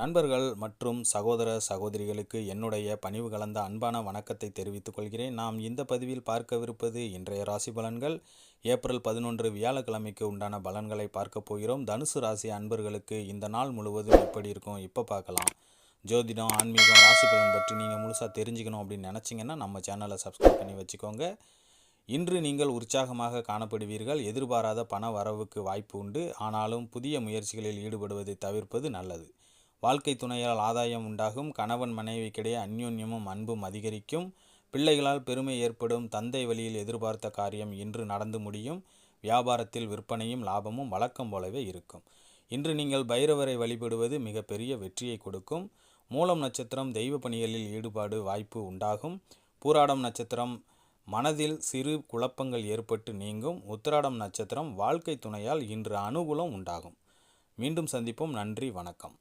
நண்பர்கள் மற்றும் சகோதர சகோதரிகளுக்கு என்னுடைய பணிவு கலந்த அன்பான வணக்கத்தை தெரிவித்துக் கொள்கிறேன். நாம் இந்த பதிவில் பார்க்கவிருப்பது இன்றைய ராசி பலன்கள். ஏப்ரல் பதினொன்று வியாழக்கிழமைக்கு உண்டான பலன்களை பார்க்க போகிறோம். தனுசு ராசி அன்பர்களுக்கு இந்த நாள் முழுவதும் எப்படி இருக்கும்? இப்போ பார்க்கலாம். ஜோதிடம் ஆன்மீகம் ராசி பலன் பற்றி நீங்கள் முழுசாக தெரிஞ்சுக்கணும் அப்படின்னு நினச்சிங்கன்னா நம்ம சேனலை சப்ஸ்கிரைப் பண்ணி வச்சுக்கோங்க. இன்று நீங்கள் உற்சாகமாக காணப்படுவீர்கள். எதிர்பாராத பண வரவுக்கு வாய்ப்பு உண்டு. ஆனாலும் புதிய முயற்சிகளில் ஈடுபடுவதை தவிர்ப்பது நல்லது. வாழ்க்கை துணையால் ஆதாயம் உண்டாகும். கணவன் மனைவிக்கிடையே அந்யோன்யமும் அன்பும் அதிகரிக்கும். பிள்ளைகளால் பெருமை ஏற்படும். தந்தை வழியில் எதிர்பார்த்த காரியம் இன்று நடந்து முடியும். வியாபாரத்தில் விற்பனையும் லாபமும் வழக்கம் போலவே இருக்கும். இன்று நீங்கள் பைரவரை வழிபடுவது மிகப்பெரிய வெற்றியை கொடுக்கும். மூலம் நட்சத்திரம் தெய்வ பணிகளில் ஈடுபாடு வாய்ப்பு உண்டாகும். பூராடம் நட்சத்திரம் மனதில் சிறு குழப்பங்கள் ஏற்பட்டு நீங்கும். உத்திராடம் நட்சத்திரம் வாழ்க்கை துணையால் இன்று அனுகூலம் உண்டாகும். மீண்டும் சந்திப்போம். நன்றி. வணக்கம்.